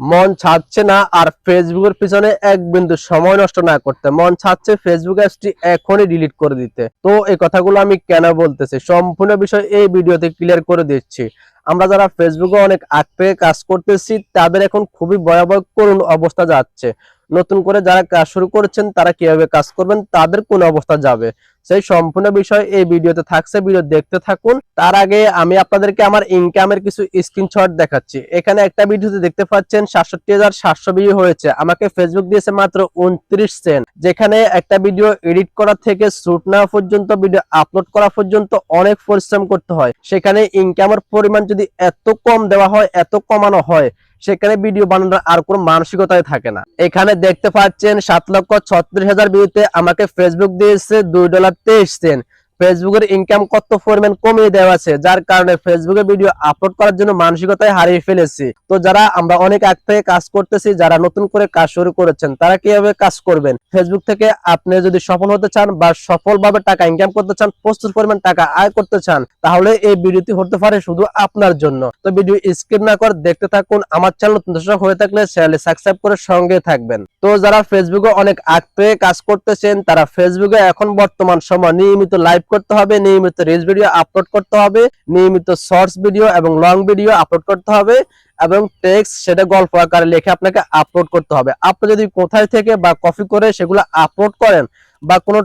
মন ছাড়ছে না আর ফেসবুকের পিছনে এক বিন্দু সময় নষ্ট না করতে। মন ছাড়ছে ফেসবুক অ্যাপসটি এখনই ডিলিট করে দিতে। তো এই কথাগুলো আমি কেন বলতেছি? সম্পূর্ণ বিষয় এই ভিডিওতে ক্লিয়ার করে দিচ্ছি। আমরা যারা ফেসবুকে অনেক আগ থেকে কাজ করতেছি, তাদের এখন খুবই ভয়াবহ করুণ অবস্থা যাচ্ছে। নতুন করে যারা কাজ শুরু করেছেন, তারা কীভাবে কাজ করবেন, তাদের কোন অবস্থা যাবে? সেই সম্পূর্ণ বিষয় এই ভিডিওতে থাকছে, ভিডিও দেখতে থাকুন। তার আগে আমি আপনাদেরকে আমার ইনকামের কিছু স্ক্রিনশট দেখাচ্ছি। এখানে একটা ভিডিওতে দেখতে পাচ্ছেন, সাতষট্টি হাজার সাতশো ভিউ হয়েছে। আমাকে ফেসবুক দিয়েছে মাত্র উনত্রিশ সেন্ট। যেখানে একটা ভিডিও এডিট করা থেকে শুট নেওয়া পর্যন্ত ভিডিও আপলোড করা পর্যন্ত অনেক পরিশ্রম করতে হয়। সেখানে ইনকামের পরিমাণ যদি এত কম দেওয়া হয়, এত কমানো হয় সেখানে ভিডিও বানানোর আর কোনো মানসিকতায় থাকে না। এখানে দেখতে পাচ্ছেন সাত লক্ষ ছত্রিশ হাজার ভিউতে আমাকে ফেসবুক দিয়েছে, দুই ডলার তেইশ সেন্ট ফেসবুকের ইনকাম কত পরিমাণ কমিয়ে দেওয়া আছে, যার কারণে ফেসবুকে ভিডিও আপলোড করার জন্য মানসিকতায় হারিয়ে ফেলেছি। তো যারা আমরা অনেক আগ থেকে কাজ করতেছি, যারা নতুন করে কাজ শুরু করেছেন, তারা কীভাবে কাজ করবেন? ফেসবুক থেকে আপনি যদি সফল হতে চান বা সফলভাবে টাকা ইনকাম করতে চান, প্রচুর পরিমাণ টাকা আয় করতে চান, তাহলে এই ভিডিওটি হতে পারে শুধু আপনার জন্য। তো ভিডিও স্কিপ না করে দেখতে থাকুন, আমার চ্যানেল নতুন দর্শক হয়ে থাকলে চ্যানেলে সাবস্ক্রাইব করে সঙ্গে থাকবেন। তো যারা ফেসবুকে অনেক আগ থেকে কাজ করতেছেন, তারা ফেসবুকে এখন বর্তমান সময় নিয়মিত লাইভ করতে হবে, নিয়মিত রিলস ভিডিও আপলোড করতে হবে, নিয়মিত শর্টস ভিডিও এবং লং ভিডিও আপলোড করতে হবে এবং টেক্সট সেটা গল্প আকারে লিখে আপনাকে আপলোড করতে হবে। আপনি যদি কোথায় থেকে বা কপি করে সেগুলো আপলোড করেন বা কোনো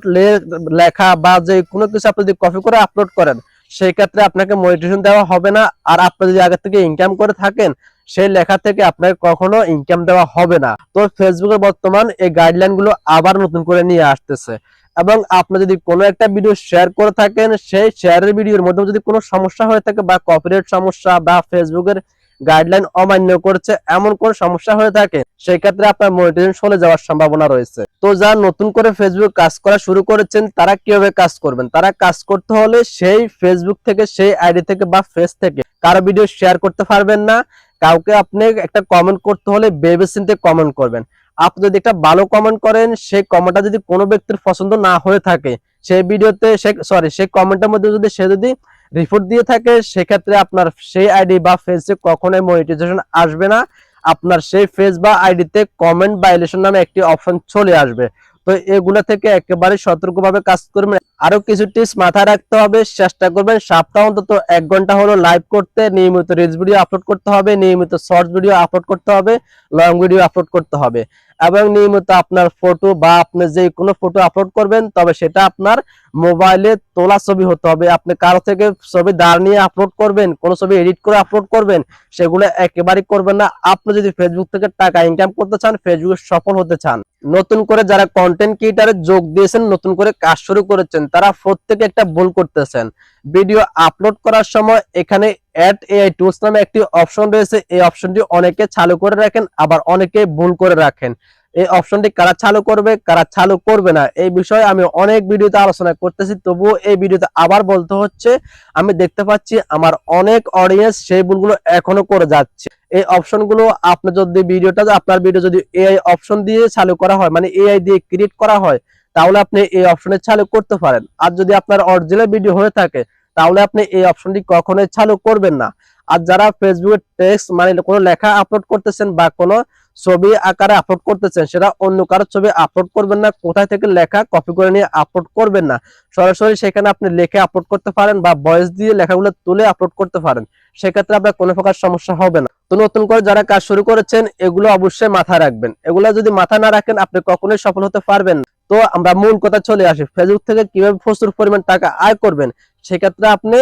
লেখা বা যে কোনো কিছু আপনি যদি কপি করে আপলোড করেন সেই ক্ষেত্রে আপনাকে মনিটেশন দেওয়া হবে না। আর আপনি যদি আগে থেকে ইনকাম করে থাকেন, সেই লেখা থেকে আপনাকে কখনো ইনকাম দেওয়া হবে না। তো ফেসবুকের বর্তমান এই গাইডলাইনগুলো আবার নতুন করে নিয়ে আসতেছে। এবং আপনি যদি কোনো একটা ভিডিও শেয়ার করে থাকেন, সেই শেয়ারের ভিডিওর মধ্যে যদি কোনো সমস্যা হয়ে থাকে বা কপিরাইট সমস্যা বা ফেসবুকের গাইডলাইন অমান্য করছে, এমন কোন সমস্যা হয়ে থাকে সেই ক্ষেত্রে আপনার মনিটাইজেশন চলে যাওয়ার সম্ভাবনা রয়েছে। তো যারা নতুন করে ফেসবুক কাজ করা শুরু করেছেন, তারা কীভাবে কাজ করবেন? তারা কাজ করতে হলে সেই ফেসবুক থেকে, সেই আইডি থেকে বা ফেস থেকে কারও ভিডিও শেয়ার করতে পারবেন না। কাউকে আপনি একটা কমেন্ট করতে হলে ভেবে কমেন্ট করবেন। আপনি যদি একটা ভালো কমেন্ট করেন, সেই কমেন্টটা যদি কোনো ব্যক্তির পছন্দ না হয়ে থাকে, সেই ভিডিওতে সে সরি সেই কমেন্টের মধ্যে যদি সে যদি রিপোর্ট দিয়ে থাকে, সেক্ষেত্রে আপনার সেই আইডি বা ফেসে কখনোই মনিটাইজেশন আসবে না। আপনার সেই ফেস বা আইডিতে কমেন্ট ভাইলেশন নামে একটি অপশন চলে আসবে। তো এগুলা থেকে একেবারে সতর্কভাবে কাজ করবেন। আরও কিছু টিপস মাথায় রাখতে হবে, চেষ্টা করবেন সপ্তাহ অন্তত এক ঘণ্টা হলো লাইভ করতে, নিয়মিত রিলস ভিডিও আপলোড করতে হবে, নিয়মিত শর্টস ভিডিও আপলোড করতে হবে লং ভিডিও আপলোড করতে হবে। এবং নিয়মিত আপনার ফটো বা আপনি যে কোনো ফটো আপলোড করবেন, তবে সেটা আপনার মোবাইলে তোলা ছবি হতে হবে। আপনি কারও থেকে ছবি দাঁড় নিয়ে আপলোড করবেন, কোনো ছবি এডিট করে আপলোড করবেন, সেগুলো একেবারেই করবেন না। আপনি যদি ফেসবুক থেকে টাকা ইনকাম করতে চান ফেসবুকে সফল হতে চান। নতুন করে যারা কন্টেন্ট ক্রিয়েটারে যোগ দিয়েছেন, নতুন করে কাজ শুরু করেছেন তারা প্রত্যেকে একটা ভুল করতেছেন। ভিডিও আপলোড করার সময় এখানে অ্যাড এআই টুলস নামে একটি অপশন রয়েছে। এই অপশনটি অনেকে চালু করে রাখেন, আবার অনেকে ভুল করে রাখেন। এই অপশনটি কারা চালু করবে, কারা চালু করবে না, এই বিষয়ে আমি অনেক ভিডিওতে আলোচনা করতেছি। তবুও এই ভিডিওতে আবার বলতে হচ্ছে, আমি দেখতে পাচ্ছি আমার অনেক অডিয়েন্স সেই ভুলগুলো এখনও করে যাচ্ছে। এই অপশনগুলো আপনি যদি ভিডিওটা, আপনার ভিডিও যদি এআই অপশন দিয়ে চালু করা হয় মানে এআই দিয়ে ক্রিয়েট করা হয় তাহলে আপনি এই অপশনে চালু করতে পারেন। আর যদি আপনার অরিজিনাল ভিডিও হয়ে থাকে, তাহলে আপনি এই অপশনটি কখনোই চালু করবেন না। আর যারা ফেসবুকে টেক্সট মানে কোনো লেখা আপলোড করতেছেন বা কোনো ছবি আকারে আপলোড করতেছেন, সেটা অন্য কারও ছবি আপলোড করবেন না, কোথায় থেকে লেখা কপি করে নিয়ে আপলোড করবেন না। সরাসরি সেখানে আপনি লেখে আপলোড করতে পারেন বা ভয়েস দিয়ে লেখাগুলো তুলে আপলোড করতে পারেন। সেক্ষেত্রে আপনার কোনো প্রকার সমস্যা হবে না। তো নতুন করে যারা কাজ শুরু করেছেন, এগুলো অবশ্যই মাথায় রাখবেন। এগুলো যদি মাথা না রাখেন, আপনি কখনোই সফল হতে পারবেন না। তো আমরা মূল কথা চলে আসি। ফেসবুক থেকে কীভাবে প্রচুর পরিমাণ টাকা আয় করবেন, সেক্ষেত্রে আপনি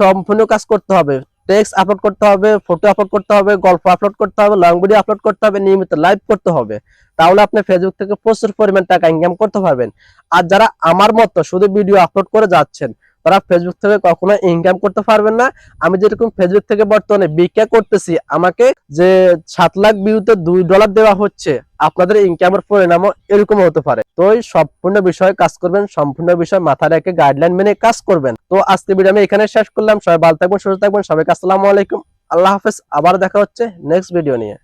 সম্পূর্ণ কাজ করতে হবে। টেক্সট আপলোড করতে হবে ফটো আপলোড করতে হবে, গল্প আপলোড করতে হবে লং ভিডিও আপলোড করতে হবে, নিয়মিত লাইভ করতে হবে। তাহলে আপনি ফেসবুক থেকে প্রচুর পরিমাণ টাকা ইনকাম করতে পারবেন। আর যারা আমার মতো শুধু ভিডিও আপলোড করে যাচ্ছেন তারা ফেসবুক থেকে কখনো ইনকাম করতে পারবেন না। আমি যেরকম ফেসবুক থেকে বর্তমানে বিক্রি করতেছি, আমাকে যে সাত লাখ ভিউতে দুই ডলার দেওয়া হচ্ছে, আপনাদের ইনকামের পরিণামও এরকম হতে পারে। তো এই সম্পূর্ণ বিষয়ে কাজ করবেন, সম্পূর্ণ বিষয় মাথায় রেখে গাইডলাইন মেনে কাজ করবেন। তো আজকে ভিডিও আমি এখানে শেষ করলাম, সবাই ভালো থাকবেন, সুস্থ থাকবেন, সবাইকে আসসালামু আলাইকুম। আল্লাহ হাফেজ, আবার দেখা হচ্ছে নেক্সট ভিডিও নিয়ে।